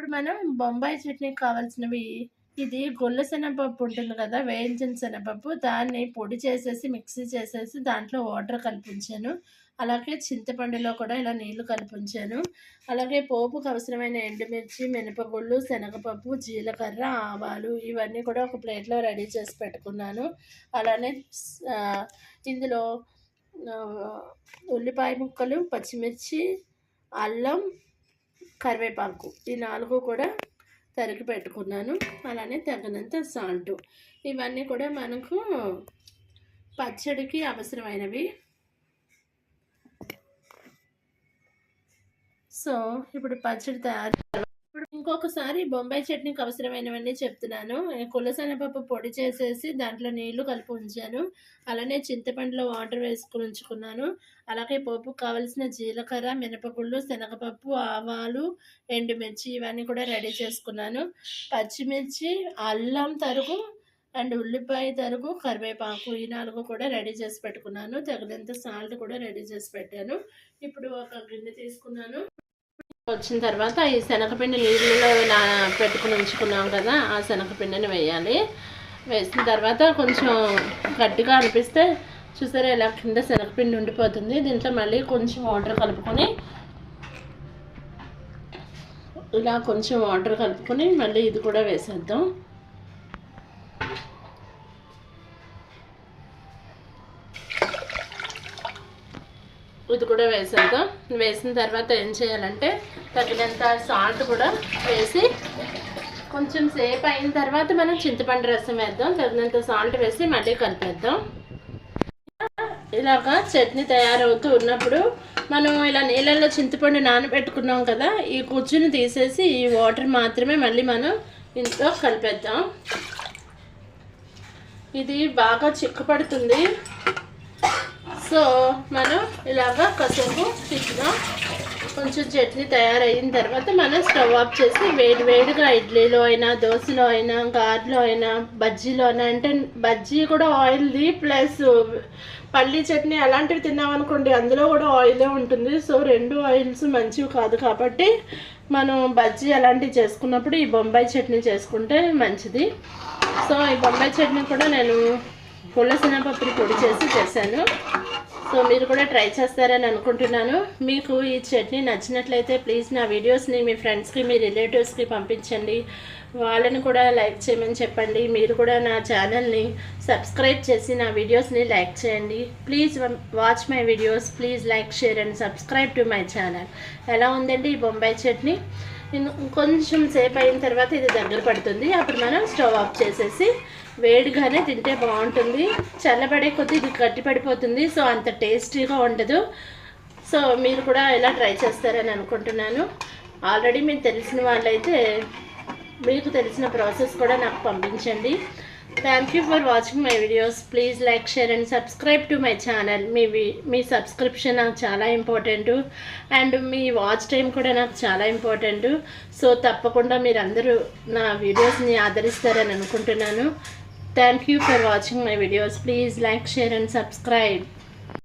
ఇప్పుడు మనం బొంబాయి చట్నీకి కావాల్సినవి ఇది గొల్ల శనగపప్పు ఉంటుంది కదా వేయించిన శనగపప్పు దాన్ని పొడి చేసేసి మిక్సీ చేసేసి దాంట్లో వాటర్ కలిపించాను. అలాగే చింతపండులో కూడా ఇలా నీళ్ళు కలిపించాను. అలాగే పోపుకు అవసరమైన ఎండుమిర్చి మినపగుళ్ళు శనగపప్పు జీలకర్ర ఆవాలు ఇవన్నీ కూడా ఒక ప్లేట్లో రెడీ చేసి పెట్టుకున్నాను. అలానే ఇందులో ఉల్లిపాయ ముక్కలు పచ్చిమిర్చి అల్లం కరివేపాకు ఈ నాలుగు కూడా తరిగి పెట్టుకున్నాను. అలానే తగినంత సాల్ట్. ఇవన్నీ కూడా మనకు పచ్చడికి అవసరమైనవి. సో ఇప్పుడు పచ్చడి తయారు ఒక్కొక్కసారి బొంబాయి చట్నీకి అవసరమైనవన్నీ చెప్తున్నాను. కులశనగపప్పు పొడి చేసేసి దాంట్లో నీళ్ళు కలిపి ఉంచాను. అలానే చింతపండులో వాటర్ వేసుకుని ఉంచుకున్నాను. అలాగే పోపుకు కావలసిన జీలకర్ర మినపగుళ్ళు శనగపప్పు ఆవాలు ఎండుమిర్చి ఇవన్నీ కూడా రెడీ చేసుకున్నాను. పచ్చిమిర్చి అల్లం తరుగు అండ్ ఉల్లిపాయ తరుగు కరివేపాకు ఈ నాలుగు కూడా రెడీ చేసి పెట్టుకున్నాను. తగినంత సాల్ట్ కూడా రెడీ చేసి పెట్టాను. ఇప్పుడు ఒక గిన్నె తీసుకున్నాను. వచ్చిన తర్వాత ఈ శనగపిండి నీళ్ళలో నా పెట్టుకుని ఉంచుకున్నాం కదా ఆ శనగపిండిని వేయాలి. వేసిన తర్వాత కొంచెం గట్టిగా అనిపిస్తే చూసారా ఇలా కింద శనగపిండి ఉండిపోతుంది. దీంట్లో మళ్ళీ కొంచెం వాటర్ కలుపుకొని ఇలా కొంచెం వాటర్ కలుపుకొని మళ్ళీ ఇది కూడా వేసేద్దాం. ఇది కూడా వేసేద్దాం. వేసిన తర్వాత ఏం చేయాలంటే తగినంత సాల్ట్ కూడా వేసి కొంచెం సేపు అయిన తర్వాత మనం చింతపండు రసం వేద్దాం. తగినంత సాల్ట్ వేసి మళ్ళీ కలిపేద్దాం. ఇలాగా చట్నీ తయారవుతూ ఉన్నప్పుడు మనం ఇలా నీళ్ళల్లో చింతపండు నానబెట్టుకున్నాం కదా ఈ గుజ్జును తీసేసి ఈ వాటర్ మాత్రమే మళ్ళీ మనం ఇంట్లో కలిపేద్దాం. ఇది బాగా చిక్కుపడుతుంది. సో మనం ఇలాగా కాసేపు తిప్పుదాం కొంచెం చట్నీ తయారైన తర్వాత మనం స్టవ్ ఆఫ్ చేసి వేడి వేడిగా ఇడ్లీలో అయినా దోశలో అయినా గారెలో అయినా బజ్జీలో అయినా అంటే బజ్జీ కూడా ఆయిల్ది ప్లస్ పల్లీ చట్నీ అలాంటివి తిన్నామనుకోండి అందులో కూడా ఆయిలే ఉంటుంది. సో రెండు ఆయిల్స్ మంచివి కాదు కాబట్టి మనం బజ్జీ అలాంటివి చేసుకున్నప్పుడు ఈ బొంబాయి చట్నీ చేసుకుంటే మంచిది. సో ఈ బొంబాయి చట్నీ కూడా నేను పుల్ల శనగపప్పుని పొడి చేసి చేశాను. సో మీరు కూడా ట్రై చేస్తారని అనుకుంటున్నాను. మీకు ఈ చట్నీ నచ్చినట్లయితే ప్లీజ్ నా వీడియోస్ని మీ ఫ్రెండ్స్కి మీ రిలేటివ్స్కి పంపించండి. వాళ్ళని కూడా లైక్ చేయమని చెప్పండి. మీరు కూడా నా ఛానల్ని సబ్స్క్రైబ్ చేసి నా వీడియోస్ని లైక్ చేయండి. Please watch my videos. Please like share and subscribe to my channel. ఎలా ఉందండి ఈ బొంబాయి చట్నీ? కొంచెం సేపు అయిన తర్వాత ఇది దగ్గర పడుతుంది. అప్పుడు మనం స్టవ్ ఆఫ్ చేసేసి వేడిగానే తింటే బాగుంటుంది. చల్లబడే కొద్దీ ఇది గట్టి పడిపోతుంది. సో అంత టేస్టీగా ఉండదు. సో మీరు కూడా ఇలా ట్రై చేస్తారని అనుకుంటున్నాను. ఆల్రెడీ మీకు తెలిసిన వాళ్ళైతే మీకు తెలిసిన ప్రాసెస్ కూడా నాకు పంపించండి. Thank you for watching my videos please like share and subscribe to my channel మీ మీ సబ్స్క్రిప్షన్ నాకు చాలా ఇంపార్టెంట్ అండ్ మీ వాచ్ టైం కూడా నాకు చాలా ఇంపార్టెంట్ సో తప్పకుండా మీరందరూ నా వీడియోస్ని ఆదరిస్తారని అనుకుంటున్నాను. Thank you for watching my videos please like share and subscribe